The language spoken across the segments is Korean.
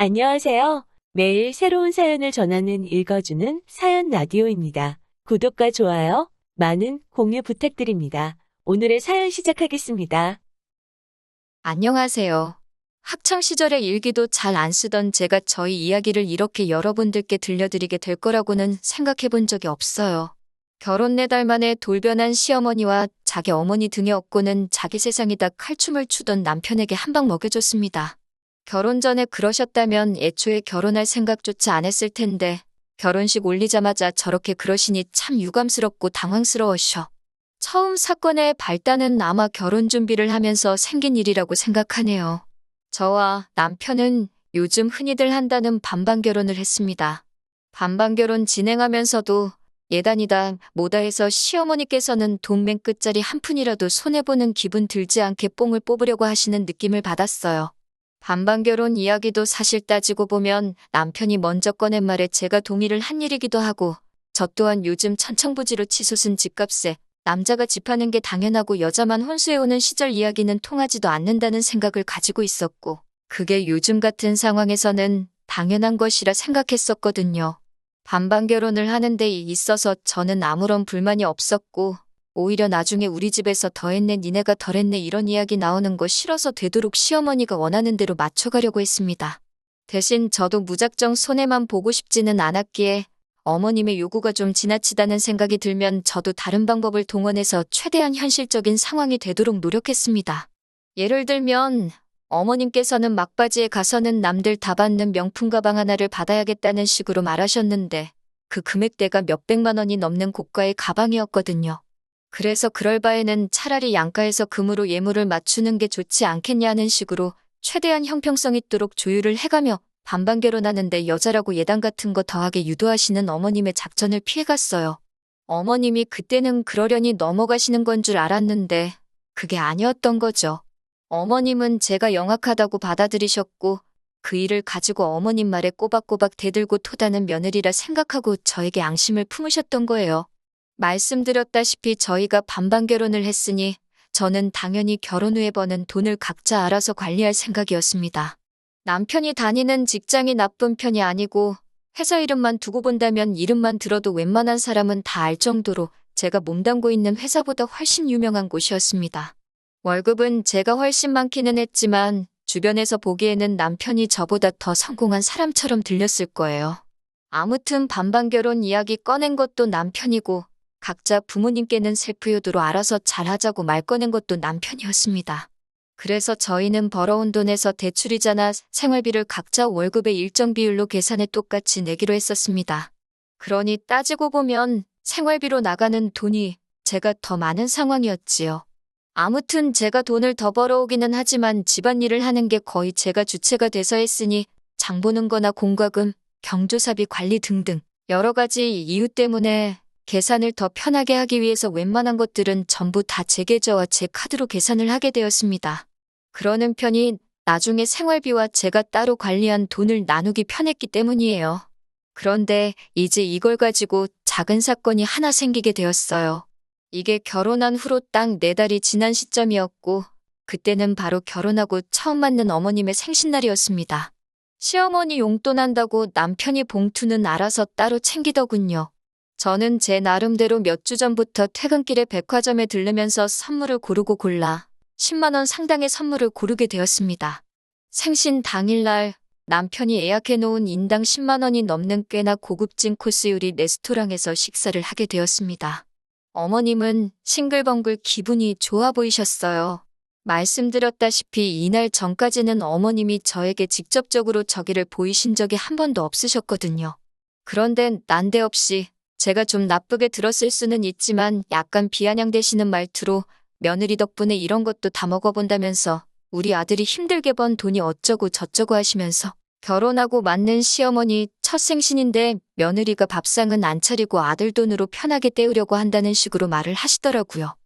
안녕하세요. 매일 새로운 사연을 전하는 읽어주는 사연 라디오입니다. 구독과 좋아요, 많은 공유 부탁드립니다. 오늘의 사연 시작하겠습니다. 안녕하세요. 학창 시절의 일기도 잘 안 쓰던 제가 저희 이야기를 이렇게 여러분들께 들려드리게 될 거라고는 생각해 본 적이 없어요. 결혼 네 달 만에 돌변한 시어머니와 자기 어머니 등에 업고는 자기 세상이다 칼춤을 추던 남편에게 한 방 먹여줬습니다. 결혼 전에 그러셨다면 애초에 결혼할 생각조차 안 했을 텐데 결혼식 올리자마자 저렇게 그러시니 참 유감스럽고 당황스러워셔. 처음 사건의 발단은 아마 결혼 준비를 하면서 생긴 일이라고 생각하네요. 저와 남편은 요즘 흔히들 한다는 반반 결혼을 했습니다. 반반 결혼 진행하면서도 예단이다 뭐다 해서 시어머니께서는 돈맨 끝자리 한 푼이라도 손해보는 기분 들지 않게 뽕을 뽑으려고 하시는 느낌을 받았어요. 반반 결혼 이야기도 사실 따지고 보면 남편이 먼저 꺼낸 말에 제가 동의를 한 일이기도 하고 저 또한 요즘 천청부지로 치솟은 집값에 남자가 집하는 게 당연하고 여자만 혼수해오는 시절 이야기는 통하지도 않는다는 생각을 가지고 있었고 그게 요즘 같은 상황에서는 당연한 것이라 생각했었거든요. 반반 결혼을 하는 데 있어서 저는 아무런 불만이 없었고 오히려 나중에 우리 집에서 더 했네 니네가 덜 했네 이런 이야기 나오는 거 싫어서 되도록 시어머니가 원하는 대로 맞춰가려고 했습니다. 대신 저도 무작정 손해만 보고 싶지는 않았기에 어머님의 요구가 좀 지나치다는 생각이 들면 저도 다른 방법을 동원해서 최대한 현실적인 상황이 되도록 노력했습니다. 예를 들면 어머님께서는 막바지에 가서는 남들 다 받는 명품 가방 하나를 받아야겠다는 식으로 말하셨는데 그 금액대가 몇백만 원이 넘는 고가의 가방이었거든요. 그래서 그럴 바에는 차라리 양가에서 금으로 예물을 맞추는 게 좋지 않겠냐는 식으로 최대한 형평성 있도록 조율을 해가며 반반 결혼하는데 여자라고 예단 같은 거 더하게 유도하시는 어머님의 작전을 피해갔어요. 어머님이 그때는 그러려니 넘어가시는 건 줄 알았는데 그게 아니었던 거죠. 어머님은 제가 영악하다고 받아들이셨고 그 일을 가지고 어머님 말에 꼬박꼬박 대들고 토다는 며느리라 생각하고 저에게 앙심을 품으셨던 거예요. 말씀드렸다시피 저희가 반반 결혼을 했으니 저는 당연히 결혼 후에 버는 돈을 각자 알아서 관리할 생각이었습니다. 남편이 다니는 직장이 나쁜 편이 아니고 회사 이름만 두고 본다면 이름만 들어도 웬만한 사람은 다 알 정도로 제가 몸담고 있는 회사보다 훨씬 유명한 곳이었습니다. 월급은 제가 훨씬 많기는 했지만 주변에서 보기에는 남편이 저보다 더 성공한 사람처럼 들렸을 거예요. 아무튼 반반 결혼 이야기 꺼낸 것도 남편이고 각자 부모님께는 셀프효도로 알아서 잘하자고 말 꺼낸 것도 남편이었습니다. 그래서 저희는 벌어온 돈에서 대출이자나 생활비를 각자 월급의 일정 비율로 계산해 똑같이 내기로 했었습니다. 그러니 따지고 보면 생활비로 나가는 돈이 제가 더 많은 상황이었지요. 아무튼 제가 돈을 더 벌어오기는 하지만 집안일을 하는 게 거의 제가 주체가 돼서 했으니 장 보는 거나 공과금, 경조사비 관리 등등 여러 가지 이유 때문에 계산을 더 편하게 하기 위해서 웬만한 것들은 전부 다 제 계좌와 제 카드로 계산을 하게 되었습니다. 그러는 편이 나중에 생활비와 제가 따로 관리한 돈을 나누기 편했기 때문이에요. 그런데 이제 이걸 가지고 작은 사건이 하나 생기게 되었어요. 이게 결혼한 후로 딱 네 달이 지난 시점이었고, 그때는 바로 결혼하고 처음 맞는 어머님의 생신날이었습니다. 시어머니 용돈 한다고 남편이 봉투는 알아서 따로 챙기더군요. 저는 제 나름대로 몇 주 전부터 퇴근길에 백화점에 들르면서 선물을 고르고 골라 10만원 상당의 선물을 고르게 되었습니다. 생신 당일날 남편이 예약해 놓은 인당 10만원이 넘는 꽤나 고급진 코스 요리 레스토랑에서 식사를 하게 되었습니다. 어머님은 싱글벙글 기분이 좋아 보이셨어요. 말씀드렸다시피 이날 전까지는 어머님이 저에게 직접적으로 저기를 보이신 적이 한 번도 없으셨거든요. 그런데 난데없이 제가 좀 나쁘게 들었을 수는 있지만 약간 비아냥대시는 말투로 며느리 덕분에 이런 것도 다 먹어본다면서 우리 아들이 힘들게 번 돈이 어쩌고 저쩌고 하시면서 결혼하고 맞는 시어머니 첫 생신인데 며느리가 밥상은 안 차리고 아들 돈으로 편하게 때우려고 한다는 식으로 말을 하시더라고요.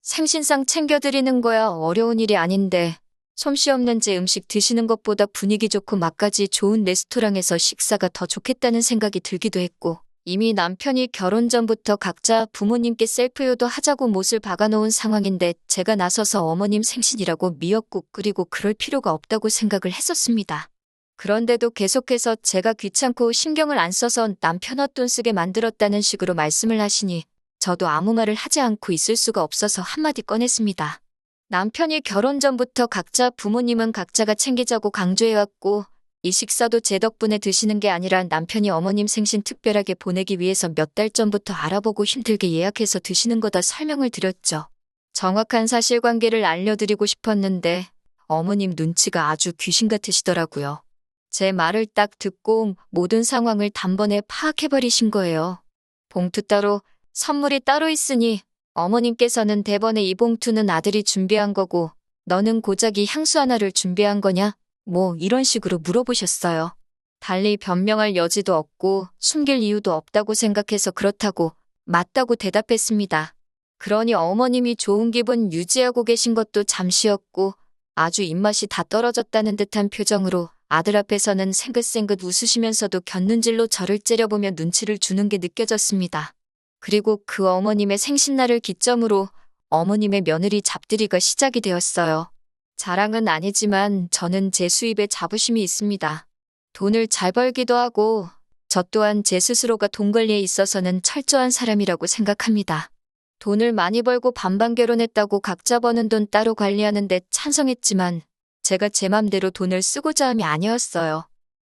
생신상 챙겨드리는 거야 어려운 일이 아닌데 솜씨 없는 제 음식 드시는 것보다 분위기 좋고 맛까지 좋은 레스토랑에서 식사가 더 좋겠다는 생각이 들기도 했고 이미 남편이 결혼 전부터 각자 부모님께 셀프요도 하자고 못을 박아놓은 상황인데 제가 나서서 어머님 생신이라고 미역국 끓이고 그럴 필요가 없다고 생각을 했었습니다. 그런데도 계속해서 제가 귀찮고 신경을 안 써서 남편 헛돈 쓰게 만들었다는 식으로 말씀을 하시니 저도 아무 말을 하지 않고 있을 수가 없어서 한마디 꺼냈습니다. 남편이 결혼 전부터 각자 부모님은 각자가 챙기자고 강조해왔고 이 식사도 제 덕분에 드시는 게 아니라 남편이 어머님 생신 특별하게 보내기 위해서 몇 달 전부터 알아보고 힘들게 예약해서 드시는 거다 설명을 드렸죠. 정확한 사실관계를 알려드리고 싶었는데 어머님 눈치가 아주 귀신 같으시더라고요. 제 말을 딱 듣고 모든 상황을 단번에 파악해버리신 거예요. 봉투 따로, 선물이 따로 있으니 어머님께서는 대번에 이 봉투는 아들이 준비한 거고 너는 고작 이 향수 하나를 준비한 거냐? 뭐 이런 식으로 물어보셨어요. 달리 변명할 여지도 없고 숨길 이유도 없다고 생각해서 그렇다고 맞다고 대답했습니다. 그러니 어머님이 좋은 기분 유지하고 계신 것도 잠시였고 아주 입맛이 다 떨어졌다는 듯한 표정으로 아들 앞에서는 생긋생긋 웃으시면서도 곁눈질로 저를 째려보며 눈치를 주는 게 느껴졌습니다. 그리고 그 어머님의 생신날을 기점으로 어머님의 며느리 잡들이가 시작이 되었어요. 자랑은 아니지만 저는 제 수입에 자부심이 있습니다. 돈을 잘 벌기도 하고 저 또한 제 스스로가 돈 관리에 있어서는 철저한 사람이라고 생각합니다. 돈을 많이 벌고 반반 결혼했다고 각자 버는 돈 따로 관리하는데 찬성했지만 제가 제 맘대로 돈을 쓰고자 함이 아니었어요.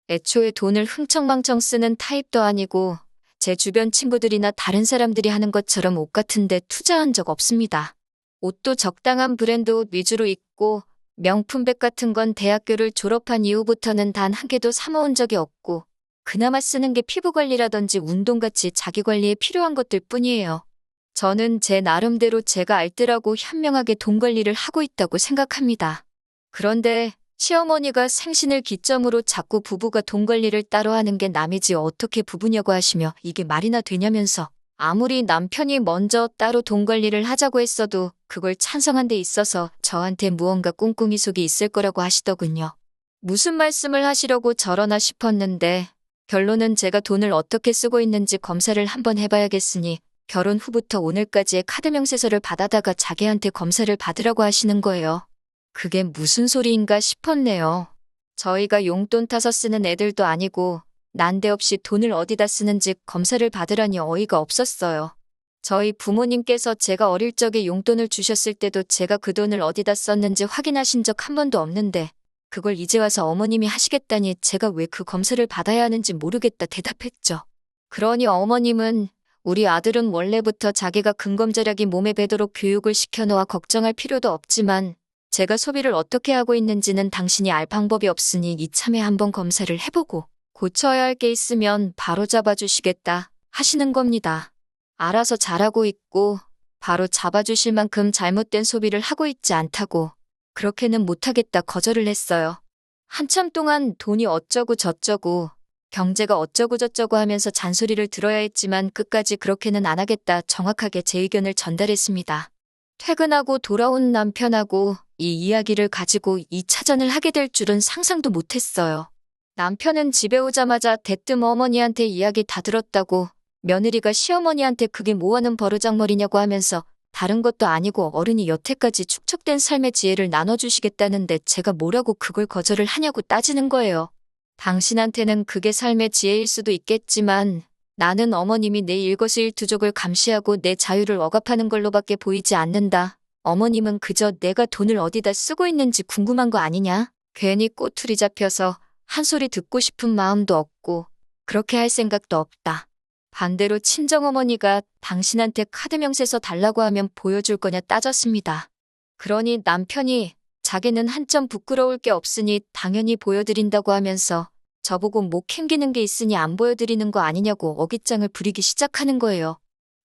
애초에 돈을 흥청망청 쓰는 타입도 아니고 제 주변 친구들이나 다른 사람들이 하는 것처럼 옷 같은데 투자한 적 없습니다. 옷도 적당한 브랜드 옷 위주로 입고 명품백 같은 건 대학교를 졸업한 이후부터는 단 한 개도 사모은 적이 없고 그나마 쓰는 게 피부 관리라든지 운동같이 자기 관리에 필요한 것들 뿐이에요. 저는 제 나름대로 제가 알뜰하고 현명하게 돈 관리를 하고 있다고 생각합니다. 그런데 시어머니가 생신을 기점으로 자꾸 부부가 돈 관리를 따로 하는 게 남이지 어떻게 부부냐고 하시며 이게 말이나 되냐면서 아무리 남편이 먼저 따로 돈 관리를 하자고 했어도 그걸 찬성한 데 있어서 저한테 무언가 꿍꿍이 속이 있을 거라고 하시더군요. 무슨 말씀을 하시려고 저러나 싶었는데 결론은 제가 돈을 어떻게 쓰고 있는지 검사를 한번 해봐야겠으니 결혼 후부터 오늘까지의 카드 명세서를 받아다가 자기한테 검사를 받으라고 하시는 거예요. 그게 무슨 소리인가 싶었네요. 저희가 용돈 타서 쓰는 애들도 아니고 난데없이 돈을 어디다 쓰는지 검사를 받으라니 어이가 없었어요. 저희 부모님께서 제가 어릴 적에 용돈을 주셨을 때도 제가 그 돈을 어디다 썼는지 확인하신 적 한 번도 없는데 그걸 이제 와서 어머님이 하시겠다니 제가 왜 그 검사를 받아야 하는지 모르겠다 대답했죠. 그러니 어머님은 우리 아들은 원래부터 자기가 근검절약이 몸에 배도록 교육을 시켜놓아 걱정할 필요도 없지만 제가 소비를 어떻게 하고 있는지는 당신이 알 방법이 없으니 이참에 한번 검사를 해보고 고쳐야 할 게 있으면 바로 잡아주시겠다 하시는 겁니다. 알아서 잘하고 있고 바로 잡아주실 만큼 잘못된 소비를 하고 있지 않다고 그렇게는 못하겠다 거절을 했어요. 한참 동안 돈이 어쩌고 저쩌고 경제가 어쩌고 저쩌고 하면서 잔소리를 들어야 했지만 끝까지 그렇게는 안 하겠다 정확하게 제 의견을 전달했습니다. 퇴근하고 돌아온 남편하고 이 이야기를 가지고 2차전을 하게 될 줄은 상상도 못했어요. 남편은 집에 오자마자 대뜸 어머니한테 이야기 다 들었다고 며느리가 시어머니한테 그게 뭐하는 버르장머리냐고 하면서 다른 것도 아니고 어른이 여태까지 축적된 삶의 지혜를 나눠주시겠다는데 제가 뭐라고 그걸 거절을 하냐고 따지는 거예요. 당신한테는 그게 삶의 지혜일 수도 있겠지만 나는 어머님이 내 일거수일투족을 감시하고 내 자유를 억압하는 걸로밖에 보이지 않는다. 어머님은 그저 내가 돈을 어디다 쓰고 있는지 궁금한 거 아니냐? 괜히 꼬투리 잡혀서 한 소리 듣고 싶은 마음도 없고 그렇게 할 생각도 없다. 반대로 친정어머니가 당신한테 카드 명세서 달라고 하면 보여줄 거냐 따졌습니다. 그러니 남편이 자기는 한점 부끄러울 게 없으니 당연히 보여드린다고 하면서 저보고 목 캥기는 게 있으니 안 보여드리는 거 아니냐고 어깃장을 부리기 시작하는 거예요.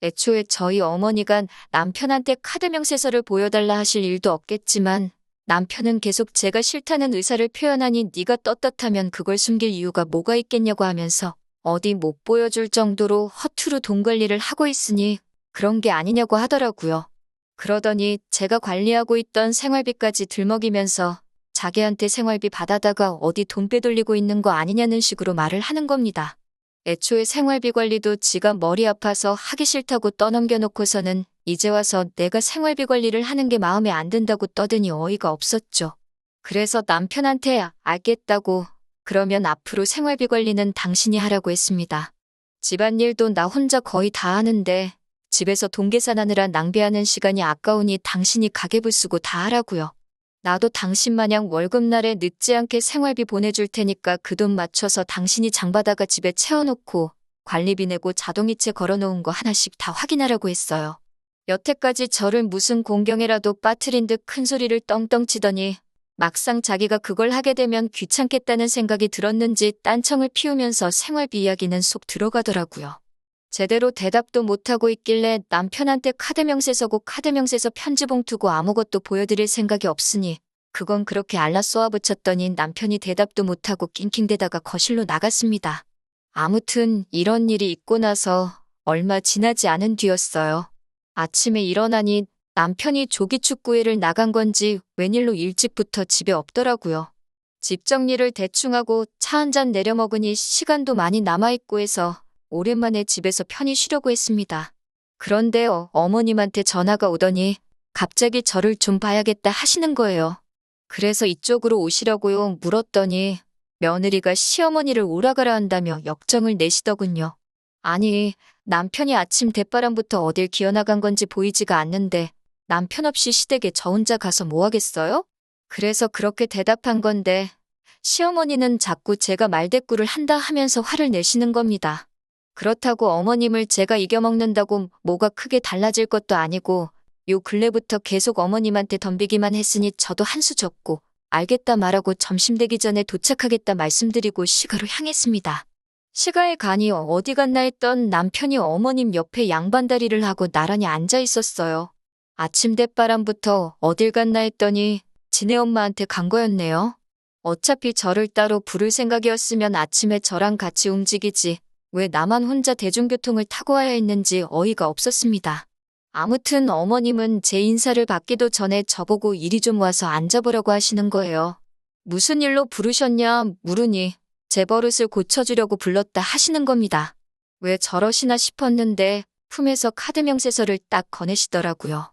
애초에 저희 어머니가 남편한테 카드 명세서를 보여달라 하실 일도 없겠지만 남편은 계속 제가 싫다는 의사를 표현하니 네가 떳떳하면 그걸 숨길 이유가 뭐가 있겠냐고 하면서 어디 못 보여줄 정도로 허투루 돈 관리를 하고 있으니 그런 게 아니냐고 하더라고요. 그러더니 제가 관리하고 있던 생활비까지 들먹이면서 자기한테 생활비 받아다가 어디 돈 빼돌리고 있는 거 아니냐는 식으로 말을 하는 겁니다. 애초에 생활비 관리도 지가 머리 아파서 하기 싫다고 떠넘겨놓고서는 이제 와서 내가 생활비 관리를 하는 게 마음에 안 든다고 떠드니 어이가 없었죠. 그래서 남편한테 알겠다고 그러면 앞으로 생활비 관리는 당신이 하라고 했습니다. 집안일도 나 혼자 거의 다 하는데 집에서 돈 계산하느라 낭비하는 시간이 아까우니 당신이 가계부 쓰고 다 하라고요. 나도 당신 마냥 월급날에 늦지 않게 생활비 보내줄 테니까 그 돈 맞춰서 당신이 장바다가 집에 채워놓고 관리비 내고 자동이체 걸어놓은 거 하나씩 다 확인하라고 했어요. 여태까지 저를 무슨 공경에라도 빠뜨린 듯 큰 소리를 떵떵 치더니 막상 자기가 그걸 하게 되면 귀찮겠다는 생각이 들었는지 딴청을 피우면서 생활비 이야기는 속 들어가더라고요. 제대로 대답도 못하고 있길래 남편한테 카드 명세 서고 카드 명세 서 편지 봉투고 아무것도 보여드릴 생각이 없으니 그건 그렇게 알라 쏘아 붙였더니 남편이 대답도 못하고 낑낑대다가 거실로 나갔습니다. 아무튼 이런 일이 있고 나서 얼마 지나지 않은 뒤였어요. 아침에 일어나니 남편이 조기축구회를 나간 건지 웬일로 일찍부터 집에 없더라고요. 집 정리를 대충 하고 차 한 잔 내려 먹으니 시간도 많이 남아있고 해서 오랜만에 집에서 편히 쉬려고 했습니다. 그런데 어, 어머님한테 전화가 오더니 갑자기 저를 좀 봐야겠다 하시는 거예요. 그래서 이쪽으로 오시려고요 물었더니 며느리가 시어머니를 오라가라 한다며 역정을 내시더군요. 아니, 남편이 아침 대바람부터 어딜 기어나간 건지 보이지가 않는데 남편 없이 시댁에 저 혼자 가서 뭐 하겠어요? 그래서 그렇게 대답한 건데 시어머니는 자꾸 제가 말대꾸를 한다 하면서 화를 내시는 겁니다. 그렇다고 어머님을 제가 이겨먹는다고 뭐가 크게 달라질 것도 아니고 요 근래부터 계속 어머님한테 덤비기만 했으니 저도 한수 졌고 알겠다 말하고 점심 되기 전에 도착하겠다 말씀드리고 시가로 향했습니다. 시가에 가니 어디 갔나 했던 남편이 어머님 옆에 양반다리를 하고 나란히 앉아 있었어요. 아침 대바람부터 어딜 갔나 했더니 지네 엄마한테 간 거였네요. 어차피 저를 따로 부를 생각이었으면 아침에 저랑 같이 움직이지 왜 나만 혼자 대중교통을 타고 와야 했는지 어이가 없었습니다. 아무튼 어머님은 제 인사를 받기도 전에 저보고 이리 좀 와서 앉아보라고 하시는 거예요. 무슨 일로 부르셨냐 물으니 제 버릇을 고쳐주려고 불렀다 하시는 겁니다. 왜 저러시나 싶었는데 품에서 카드 명세서를 딱 거내시더라고요.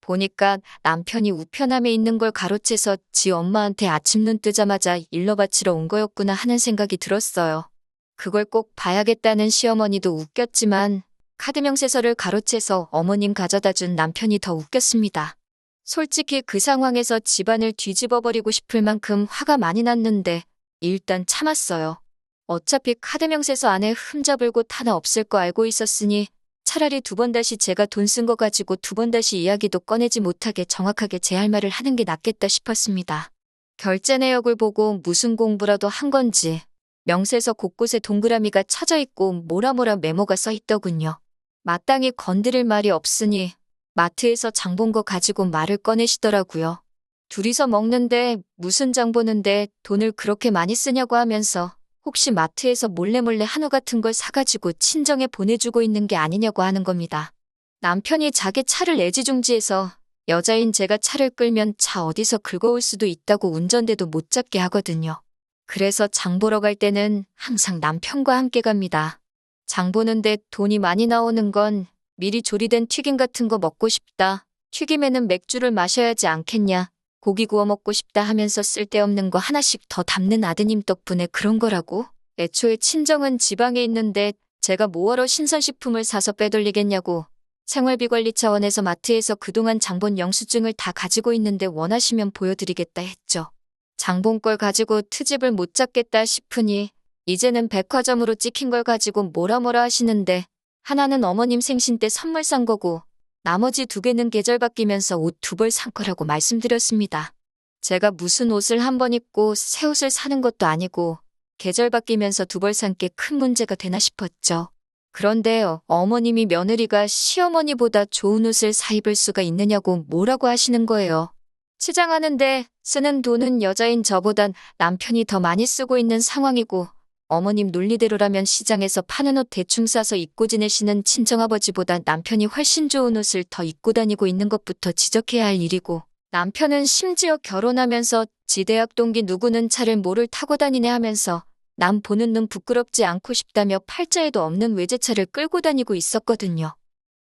보니까 남편이 우편함에 있는 걸 가로채서 지 엄마한테 아침 눈 뜨자마자 일러 바치러 온 거였구나 하는 생각이 들었어요. 그걸 꼭 봐야겠다는 시어머니도 웃겼지만 카드 명세서를 가로채서 어머님 가져다 준 남편이 더 웃겼습니다. 솔직히 그 상황에서 집안을 뒤집어 버리고 싶을 만큼 화가 많이 났는데 일단 참았어요. 어차피 카드 명세서 안에 흠잡을 곳 하나 없을 거 알고 있었으니 차라리 두 번 다시 제가 돈 쓴 거 가지고 두 번 다시 이야기도 꺼내지 못하게 정확하게 제 할 말을 하는 게 낫겠다 싶었습니다. 결제 내역을 보고 무슨 공부라도 한 건지 명세서 곳곳에 동그라미가 쳐져 있고 뭐라뭐라 메모가 써 있더군요. 마땅히 건드릴 말이 없으니 마트에서 장 본 거 가지고 말을 꺼내시더라고요. 둘이서 먹는데 무슨 장 보는데 돈을 그렇게 많이 쓰냐고 하면서 혹시 마트에서 몰래 몰래 한우 같은 걸 사가지고 친정에 보내주고 있는 게 아니냐고 하는 겁니다. 남편이 자기 차를 애지중지해서 여자인 제가 차를 끌면 차 어디서 긁어올 수도 있다고 운전대도 못 잡게 하거든요. 그래서 장 보러 갈 때는 항상 남편과 함께 갑니다. 장 보는데 돈이 많이 나오는 건 미리 조리된 튀김 같은 거 먹고 싶다. 튀김에는 맥주를 마셔야지 않겠냐. 고기 구워 먹고 싶다 하면서 쓸데없는 거 하나씩 더 담는 아드님 덕분에 그런 거라고? 애초에 친정은 지방에 있는데 제가 뭐하러 신선식품을 사서 빼돌리겠냐고. 생활비 관리 차원에서 마트에서 그동안 장본 영수증을 다 가지고 있는데 원하시면 보여드리겠다 했죠. 장본 걸 가지고 트집을 못 잡겠다 싶으니 이제는 백화점으로 찍힌 걸 가지고 뭐라 뭐라 하시는데 하나는 어머님 생신 때 선물 산 거고 나머지 두 개는 계절 바뀌면서 옷 두 벌 산 거라고 말씀드렸습니다. 제가 무슨 옷을 한 번 입고 새 옷을 사는 것도 아니고 계절 바뀌면서 두 벌 산 게 큰 문제가 되나 싶었죠. 그런데 어머님이 며느리가 시어머니보다 좋은 옷을 사 입을 수가 있느냐고 뭐라고 하시는 거예요. 치장하는데 쓰는 돈은 여자인 저보단 남편이 더 많이 쓰고 있는 상황이고 어머님 논리대로라면 시장에서 파는 옷 대충 싸서 입고 지내시는 친정아버지보다 남편이 훨씬 좋은 옷을 더 입고 다니고 있는 것부터 지적해야 할 일이고 남편은 심지어 결혼하면서 지대학 동기 누구는 차를 뭐를 타고 다니네 하면서 남 보는 눈 부끄럽지 않고 싶다며 팔자에도 없는 외제차를 끌고 다니고 있었거든요.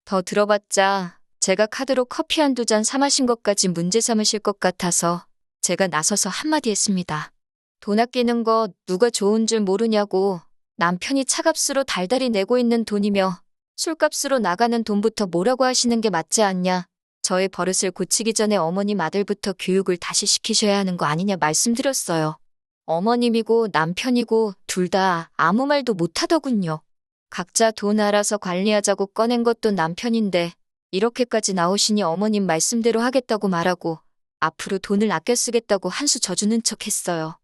더 들어봤자 제가 카드로 커피 한두 잔 사 마신 것까지 문제 삼으실 것 같아서 제가 나서서 한마디 했습니다. 돈 아끼는 거 누가 좋은 줄 모르냐고 남편이 차값으로 달달이 내고 있는 돈이며 술값으로 나가는 돈부터 뭐라고 하시는 게 맞지 않냐. 저의 버릇을 고치기 전에 어머님 아들부터 교육을 다시 시키셔야 하는 거 아니냐 말씀드렸어요. 어머님이고 남편이고 둘 다 아무 말도 못하더군요. 각자 돈 알아서 관리하자고 꺼낸 것도 남편인데 이렇게까지 나오시니 어머님 말씀대로 하겠다고 말하고 앞으로 돈을 아껴 쓰겠다고 한 수 져주는 척 했어요.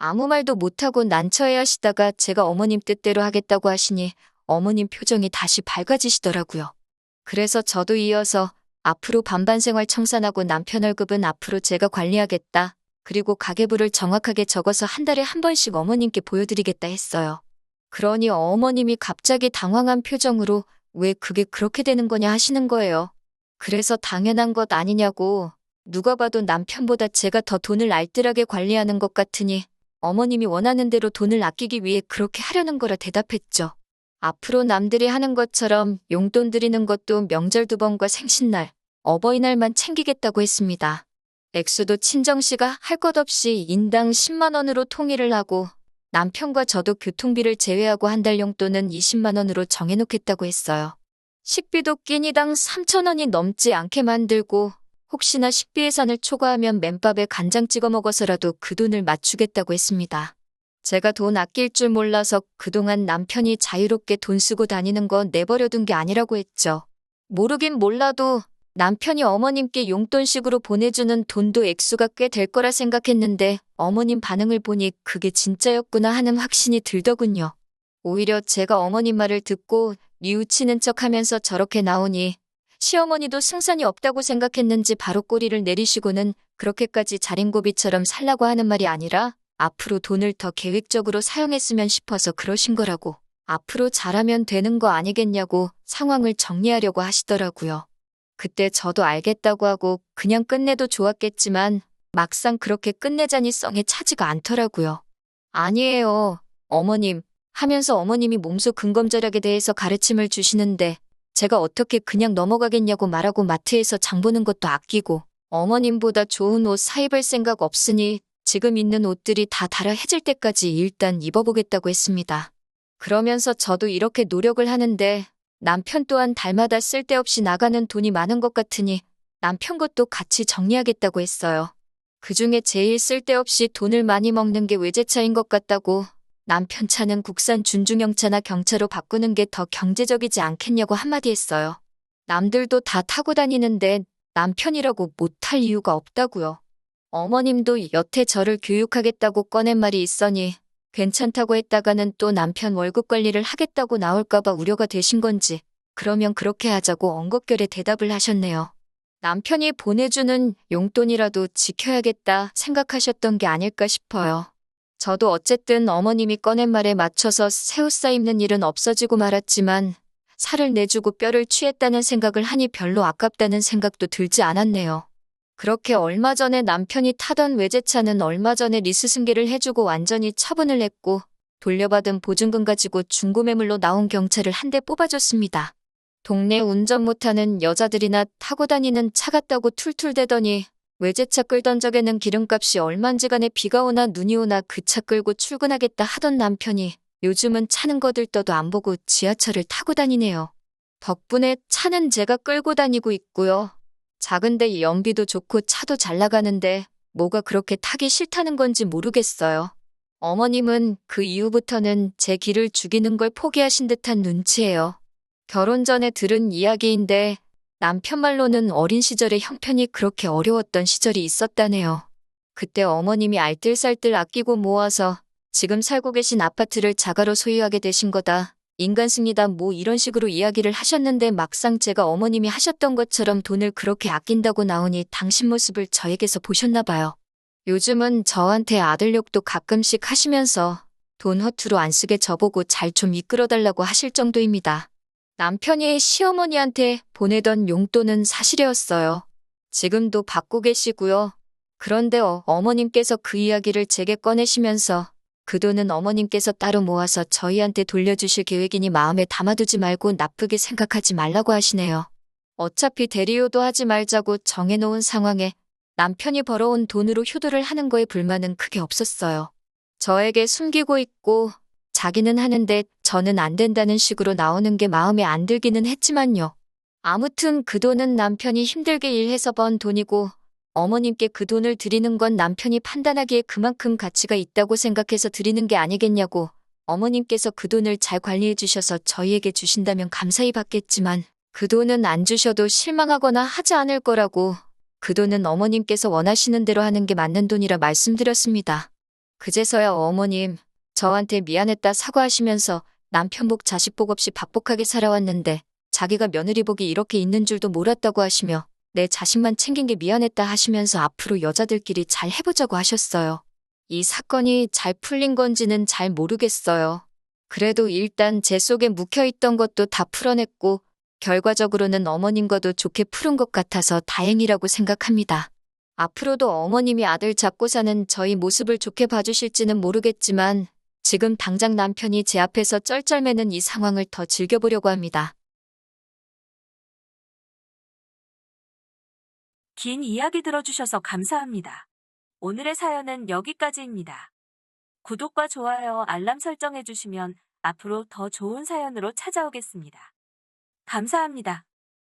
아무 말도 못하고 난처해 하시다가 제가 어머님 뜻대로 하겠다고 하시니 어머님 표정이 다시 밝아지시더라고요. 그래서 저도 이어서 앞으로 반반 생활 청산하고 남편 월급은 앞으로 제가 관리하겠다. 그리고 가계부를 정확하게 적어서 한 달에 한 번씩 어머님께 보여드리겠다 했어요. 그러니 어머님이 갑자기 당황한 표정으로 왜 그게 그렇게 되는 거냐 하시는 거예요. 그래서 당연한 것 아니냐고 누가 봐도 남편보다 제가 더 돈을 알뜰하게 관리하는 것 같으니 어머님이 원하는 대로 돈을 아끼기 위해 그렇게 하려는 거라 대답했죠. 앞으로 남들이 하는 것처럼 용돈 드리는 것도 명절 두 번과 생신날, 어버이날만 챙기겠다고 했습니다. 액수도 친정씨가 할 것 없이 인당 10만 원으로 통일을 하고 남편과 저도 교통비를 제외하고 한 달 용돈은 20만 원으로 정해놓겠다고 했어요. 식비도 끼니당 3천 원이 넘지 않게 만들고 혹시나 식비 예산을 초과하면 맨밥에 간장 찍어 먹어서라도 그 돈을 맞추겠다고 했습니다. 제가 돈 아낄 줄 몰라서 그동안 남편이 자유롭게 돈 쓰고 다니는 건 내버려둔 게 아니라고 했죠. 모르긴 몰라도 남편이 어머님께 용돈식으로 보내주는 돈도 액수가 꽤 될 거라 생각했는데 어머님 반응을 보니 그게 진짜였구나 하는 확신이 들더군요. 오히려 제가 어머님 말을 듣고 뉘우치는 척 하면서 저렇게 나오니 시어머니도 승산이 없다고 생각했는지 바로 꼬리를 내리시고는 그렇게까지 자린고비처럼 살라고 하는 말이 아니라 앞으로 돈을 더 계획적으로 사용했으면 싶어서 그러신 거라고 앞으로 잘하면 되는 거 아니겠냐고 상황을 정리하려고 하시더라고요. 그때 저도 알겠다고 하고 그냥 끝내도 좋았겠지만 막상 그렇게 끝내자니 썽에 차지가 않더라고요. 아니에요. 어머님. 하면서 어머님이 몸소 근검절약에 대해서 가르침을 주시는데 제가 어떻게 그냥 넘어가겠냐고 말하고 마트에서 장 보는 것도 아끼고 어머님보다 좋은 옷 사입을 생각 없으니 지금 있는 옷들이 다 달아 해질 때까지 일단 입어보겠다고 했습니다. 그러면서 저도 이렇게 노력을 하는데 남편 또한 달마다 쓸데없이 나가는 돈이 많은 것 같으니 남편 것도 같이 정리하겠다고 했어요. 그 중에 제일 쓸데없이 돈을 많이 먹는 게 외제차인 것 같다고 남편 차는 국산 준중형차나 경차로 바꾸는 게 더 경제적이지 않겠냐고 한마디 했어요. 남들도 다 타고 다니는데 남편이라고 못할 이유가 없다고요. 어머님도 여태 저를 교육하겠다고 꺼낸 말이 있어니 괜찮다고 했다가는 또 남편 월급 관리를 하겠다고 나올까봐 우려가 되신 건지 그러면 그렇게 하자고 엉겁결에 대답을 하셨네요. 남편이 보내주는 용돈이라도 지켜야겠다 생각하셨던 게 아닐까 싶어요. 저도 어쨌든 어머님이 꺼낸 말에 맞춰서 새 옷 사입는 일은 없어지고 말았지만 살을 내주고 뼈를 취했다는 생각을 하니 별로 아깝다는 생각도 들지 않았네요. 그렇게 얼마 전에 남편이 타던 외제차는 얼마 전에 리스 승계를 해주고 완전히 처분을 했고 돌려받은 보증금 가지고 중고매물로 나온 경차를 한 대 뽑아줬습니다. 동네 운전 못하는 여자들이나 타고 다니는 차 같다고 툴툴대더니 외제차 끌던 적에는 기름값이 얼만지 간에 비가 오나 눈이 오나 그 차 끌고 출근하겠다 하던 남편이 요즘은 차는 거들떠도 안 보고 지하철을 타고 다니네요. 덕분에 차는 제가 끌고 다니고 있고요. 작은데 연비도 좋고 차도 잘 나가는데 뭐가 그렇게 타기 싫다는 건지 모르겠어요. 어머님은 그 이후부터는 제 길을 죽이는 걸 포기하신 듯한 눈치예요. 결혼 전에 들은 이야기인데 남편 말로는 어린 시절에 형편이 그렇게 어려웠던 시절이 있었다네요. 그때 어머님이 알뜰살뜰 아끼고 모아서 지금 살고 계신 아파트를 자가로 소유하게 되신 거다. 인간 승리다 뭐 이런 식으로 이야기를 하셨는데 막상 제가 어머님이 하셨던 것처럼 돈을 그렇게 아낀다고 나오니 당신 모습을 저에게서 보셨나 봐요. 요즘은 저한테 아들 욕도 가끔씩 하시면서 돈 허투루 안 쓰게 저보고 잘 좀 이끌어달라고 하실 정도입니다. 남편이 시어머니한테 보내던 용돈은 사실이었어요. 지금도 받고 계시고요. 그런데 어, 어머님께서 그 이야기를 제게 꺼내시면서 그 돈은 어머님께서 따로 모아서 저희한테 돌려주실 계획이니 마음에 담아두지 말고 나쁘게 생각하지 말라고 하시네요. 어차피 대리효도 하지 말자고 정해놓은 상황에 남편이 벌어온 돈으로 효도를 하는 거에 불만은 크게 없었어요. 저에게 숨기고 있고 자기는 하는데 저는 안 된다는 식으로 나오는 게 마음에 안 들기는 했지만요. 아무튼 그 돈은 남편이 힘들게 일해서 번 돈이고 어머님께 그 돈을 드리는 건 남편이 판단하기에 그만큼 가치가 있다고 생각해서 드리는 게 아니겠냐고 어머님께서 그 돈을 잘 관리해 주셔서 저희에게 주신다면 감사히 받겠지만 그 돈은 안 주셔도 실망하거나 하지 않을 거라고 그 돈은 어머님께서 원하시는 대로 하는 게 맞는 돈이라 말씀드렸습니다. 그제서야 어머님 저한테 미안했다 사과하시면서 남편 복 자식 복 없이 박복하게 살아왔는데 자기가 며느리 복이 이렇게 있는 줄도 몰랐다고 하시며 내 자식만 챙긴 게 미안했다 하시면서 앞으로 여자들끼리 잘 해보자고 하셨어요. 이 사건이 잘 풀린 건지는 잘 모르겠어요. 그래도 일단 제 속에 묵혀있던 것도 다 풀어냈고 결과적으로는 어머님과도 좋게 푸른 것 같아서 다행이라고 생각합니다. 앞으로도 어머님이 아들 잡고 사는 저희 모습을 좋게 봐주실지는 모르겠지만 지금 당장 남편이 제 앞에서 쩔쩔매는 이 상황을 더 즐겨보려고 합니다. 긴 이야기 들어주셔서 감사합니다. 오늘의 사연은 여기까지입니다. 구독과 좋아요, 알람 설정해주시면 앞으로 더 좋은 사연으로 찾아오겠습니다. 감사합니다.